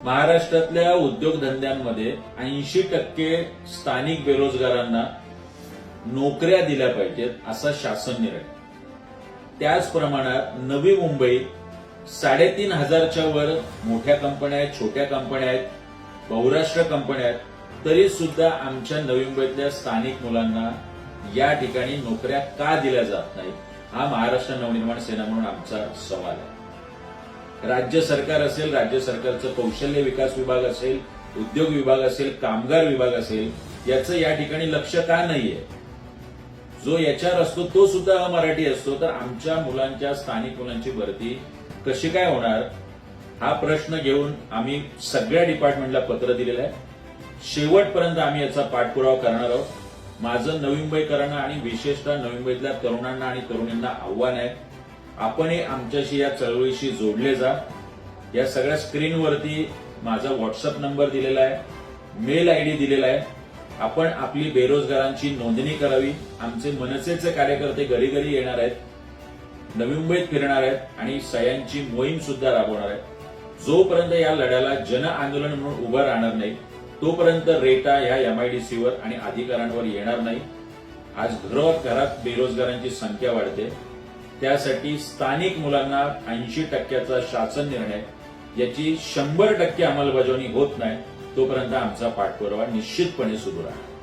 महाराष्ट्रातल्या उद्योगधंद्यांमध्ये ऐंशी टक्के स्थानिक बेरोजगारांना नोकऱ्या दिल्या पाहिजेत असा शासन निर्णय. त्याच प्रमाणात नवी मुंबई साडेतीन हजारच्या वर मोठ्या कंपन्या आहेत छोट्या कंपन्या आहेत बहुराष्ट्र कंपन्या आहेत तरी सुद्धा आमच्या नवी मुंबईतल्या स्थानिक मुलांना या ठिकाणी नोकऱ्या का दिल्या जात नाहीत हा महाराष्ट्र नवनिर्माण सेना म्हणून आमचा सवाल आहे. राज्य सरकार असेल राज्य सरकारचं कौशल्य विकास विभाग असेल उद्योग विभाग असेल कामगार विभाग असेल याचं या ठिकाणी लक्ष का नाहीये? जो याच्यावर असतो तो सुद्धा मराठी असतो. तर आमच्या मुलांच्या स्थानिक मुलांची भरती कशी काय होणार? हा प्रश्न घेऊन आम्ही सगळ्या डिपार्टमेंटला पत्र दिलेलं आहे. शेवटपर्यंत आम्ही याचा पाठपुरावा करणार आहोत. माझं नवी मुंबईकरांना आणि विशेषतः नवी मुंबईतल्या तरुणांना आणि तरुणींना आव्हान आहे. आपणही आमच्याशी या चळवळीशी जोडले जा. या सगळ्या स्क्रीनवरती माझा व्हॉट्सअप नंबर दिलेला आहे मेल आयडी दिलेला आहे. आपण आपली बेरोजगारांची नोंदणी करावी. आमचे मनसेचे कार्यकर्ते घरी घरी येणार आहेत नवी मुंबईत फिरणार आहेत आणि सह्यांची मोहीम सुद्धा राबवणार आहेत. जोपर्यंत या लढ्याला जन आंदोलन म्हणून उभं राहणार नाही तोपर्यंत रेटा ह्या एमआयडीसीवर आणि अधिकाऱ्यांवर येणार नाही. आज घरोघरात बेरोजगारांची संख्या वाढते. त्यासाठी स्थानिक मुलांना ऐंशी टक्क्याचा शासन निर्णय याची शंभर टक्के अंमलबजावणी होत नाही तोपर्यंत आमचा पाठपुरावा निश्चितपणे सुरू राहणार.